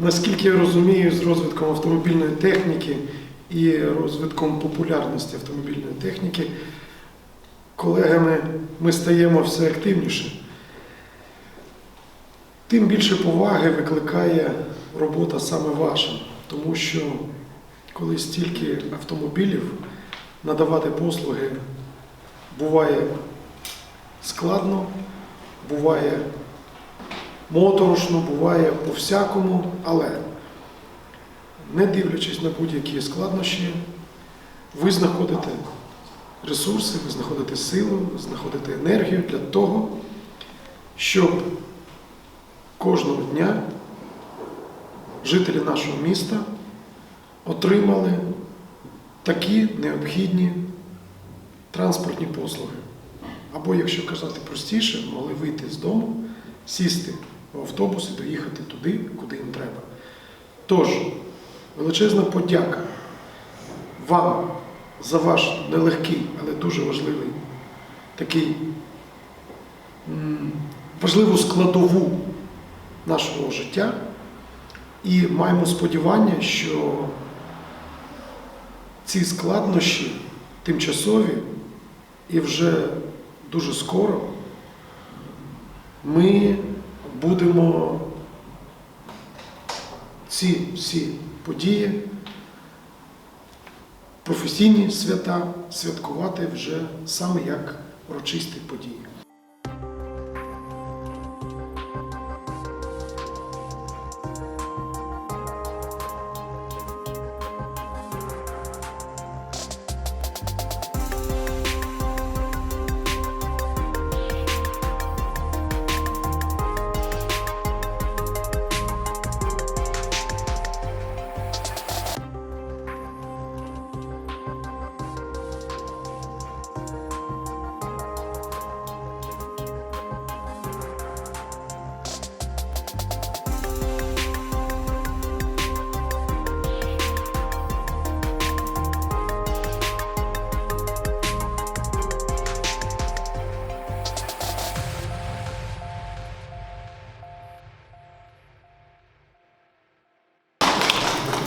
Наскільки я розумію, з розвитком автомобільної техніки і розвитком популярності автомобільної техніки, колегами ми стаємо все активніше. Тим більше поваги викликає робота саме ваша, тому що коли стільки автомобілів надавати послуги буває складно, буває моторошно, буває по-всякому, але не дивлячись на будь-які складнощі, ви знаходите ресурси, ви знаходите силу, ви знаходите енергію для того, щоб кожного дня жителі нашого міста отримали такі необхідні транспортні послуги. Або, якщо казати простіше, могли вийти з дому, сісти автобус і доїхати туди, куди їм треба. Тож, величезна подяка вам за ваш нелегкий, але дуже важливий такий важливу складову нашого життя. І маємо сподівання, що ці складнощі тимчасові і вже дуже скоро ми будемо ці всі події, професійні свята святкувати вже саме як урочисті події.